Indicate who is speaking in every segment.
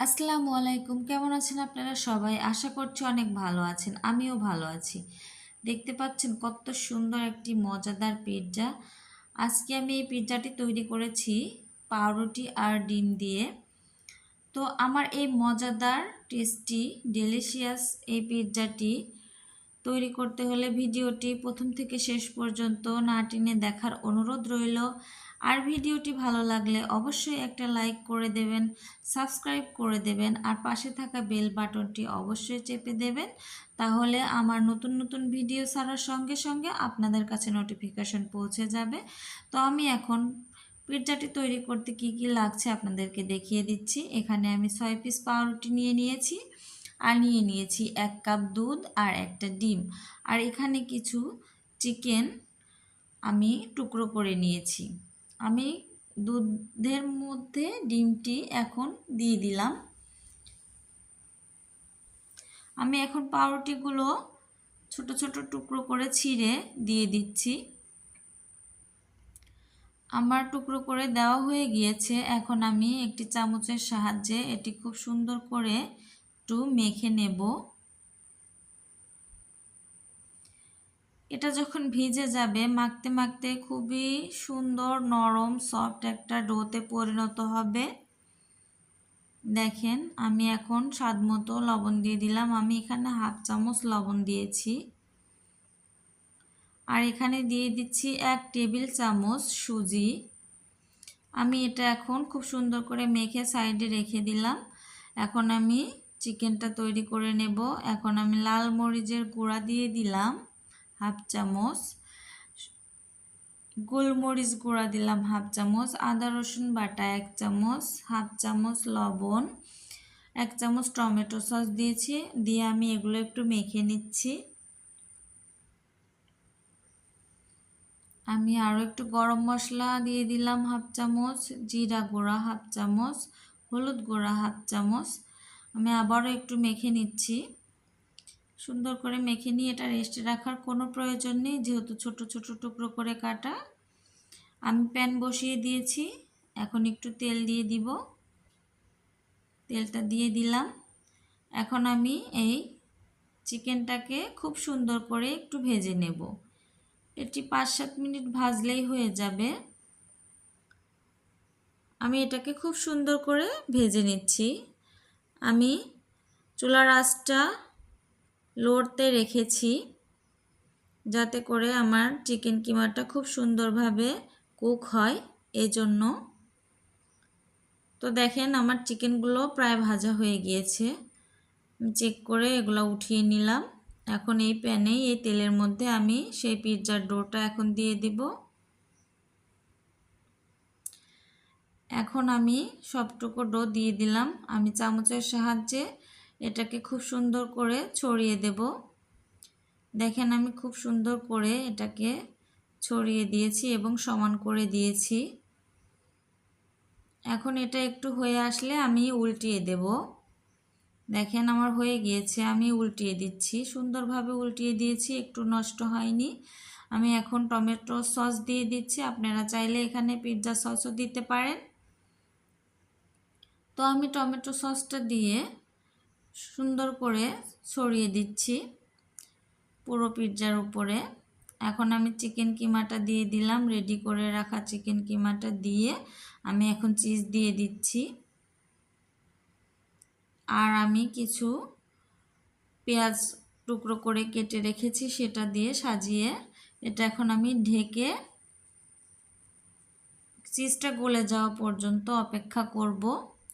Speaker 1: আসসালামু আলাইকুম। কেমন আছেন আপনারা সবাই? আশা করছি অনেক ভালো আছেন। আমিও ভালো আছি। দেখতে পাচ্ছেন কত সুন্দর একটি মজাদার পিৎজা। আজকে আমি এই পিৎজাটি তৈরি করেছি পাউরুটি আর ডিম দিয়ে। তো আমার এই মজাদার, টেস্টি ডেলিশিয়াস এই পিৎজাটি তৈরি করতে হলে ভিডিওটি প্রথম থেকে শেষ পর্যন্ত না টেনে দেখার অনুরোধ রইল। আর ভিডিওটি ভালো লাগলে অবশ্যই একটা লাইক করে দেবেন, সাবস্ক্রাইব করে দেবেন, আর পাশে থাকা বেল বাটনটি অবশ্যই চেপে দেবেন। তাহলে আমার নতুন নতুন ভিডিও ছাড়ার সঙ্গে সঙ্গে আপনাদের কাছে নোটিফিকেশন পৌঁছে যাবে। তো আমি এখন পিৎজাটি তৈরি করতে কি কি লাগছে আপনাদেরকে দেখিয়ে দিচ্ছি। এখানে আমি ছয় পিস পাউরুটি নিয়ে নিয়েছি, আর নিয়ে নিয়েছি এক কাপ দুধ আর একটা ডিম। আর এখানে কিছু চিকেন আমি টুকরো করে নিয়েছি। আমি দুধের মধ্যে ডিমটি এখন দিয়ে দিলাম। আমি এখন পাউরুটিগুলো ছোট ছোট টুকরো করে ছিঁড়ে দিয়ে দিচ্ছি। আমার টুকরো করে দেওয়া হয়ে গিয়েছে। এখন আমি একটি চামচের সাহায্যে এটি খুব সুন্দর করে একটু মেখে নেব। এটা যখন ভিজে যাবে, মাখতে মাখতে খুবই সুন্দর, নরম সফট একটা ডোতে পরিণত হবে। দেখেন, আমি এখন স্বাদ মতো লবণ দিয়ে দিলাম। আমি এখানে হাফ চামচ লবণ দিয়েছি। আর এখানে দিয়ে দিচ্ছি এক টেবিল চামচ সুজি। আমি এটা এখন খুব সুন্দর করে মেখে সাইডে রেখে দিলাম। এখন আমি চিকেনটা তৈরি করে নেব। এখন আমি লাল মরিচের গুঁড়া দিয়ে দিলাম। হাফ চামচ। গোলমরিচ গুঁড়া দিলাম হাফ চামচ। আদা, রসুন বাটা এক চামচ। হাফ চামচ লবণ, এক চামচ টমেটো সস দিয়েছি। দিয়ে আমি এগুলো একটু মেখে নিচ্ছি। আমি আরও একটু গরম মশলা দিয়ে দিলাম হাফ চামচ। জিরা গুঁড়া হাফ চামচ। হলুদ গুঁড়া হাফ চামচ। আমি আবারও একটু মেখে নিচ্ছি। সুন্দর করে মেখে নিয়ে এটা রেস্টে রাখার কোনো প্রয়োজন নেই। যেহেতু ছোট ছোট টুকরো করে কাটা, আমি প্যান বসিয়ে দিয়েছি। এখন একটু তেল দিয়ে দিব। তেলটা দিয়ে দিলাম। এখন আমি এই চিকেনটাকে খুব সুন্দর করে একটু ভেজে নেব। এটি পাঁচ সাত মিনিট ভাজলেই হয়ে যাবে। আমি এটাকে খুব সুন্দর করে ভেজে নিচ্ছি। আমি চুলার আঁচটা লড়তে রেখেছি যাতে করে আমার চিকেন কিমাটা খুব সুন্দরভাবে কুক হয় এজন্য। তো দেখেন আমার চিকেনগুলো প্রায় ভাজা হয়ে গিয়েছে। চেক করে এগুলো উঠিয়ে নিলাম। এখন এই প্যানেই, এই তেলের মধ্যে আমি সেই পিৎজার ডোটা এখন দিয়ে দিব। এখন আমি সবটুকু ডো দিয়ে দিলাম। আমি চামচের সাহায্যে এটাকে খুব সুন্দর করে ছড়িয়ে দেব। দেখেন আমি খুব সুন্দর করে এটাকে ছড়িয়ে দিয়েছি এবং সমান করে দিয়েছি। এখন এটা একটু হয়ে আসলে আমি উল্টিয়ে দেব। দেখেন আমার হয়ে গিয়েছে, আমি উল্টিয়ে দিচ্ছি। সুন্দরভাবে উল্টিয়ে দিয়েছি, একটু নষ্ট হয়নি। আমি এখন টমেটো সস দিয়ে দিচ্ছি। আপনারা চাইলে এখানে পিৎজা সসও দিতে পারেন। তো আমি টমেটো সসটা দিয়ে সুন্দর করে ছড়িয়ে দিচ্ছি পুরো পিৎজার উপরে। এখন আমি চিকেন কিমাটা দিয়ে দিলাম রেডি করে রাখা চিকেন কিমাটা দিয়ে আমি এখন চিজ দিয়ে দিচ্ছি। আর আমি কিছু পেঁয়াজ টুকরো করে কেটে রেখেছি, সেটা দিয়ে সাজিয়ে এটা এখন আমি ঢেকে চিজটা গলে যাওয়া পর্যন্ত অপেক্ষা করব।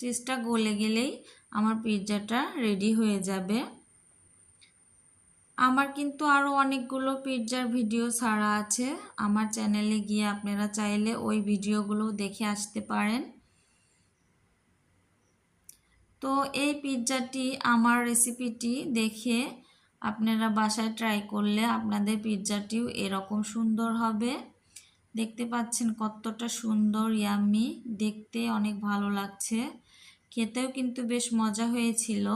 Speaker 1: চিজটা গলে গেলেই আমার পিৎজাটা রেডি হয়ে যাবে। আমার কিন্তু আরও অনেকগুলো পিৎজার ভিডিও ছাড়া আছে। আমার চ্যানেলে গিয়ে আপনারা চাইলে ওই ভিডিওগুলো দেখে আসতে পারেন। তো এই পিৎজাটি, আমার রেসিপিটি দেখে আপনারা বাসায় ট্রাই করলে আপনাদের পিৎজাটিও এরকম সুন্দর হবে। দেখতে পাচ্ছেন কতটা সুন্দর ইয়াম্মি দেখতে অনেক ভালো লাগছে। খেতেও কিন্তু বেশ মজা হয়েছিল।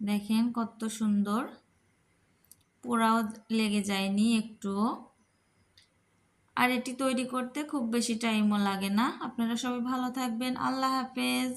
Speaker 1: দেখেন কত সুন্দর। পোড়াও লেগে যায়নি একটুও। আর এটি তৈরি করতে খুব বেশি টাইমও লাগে না। আপনারা সবাই ভালো থাকবেন। আল্লাহ হাফেজ।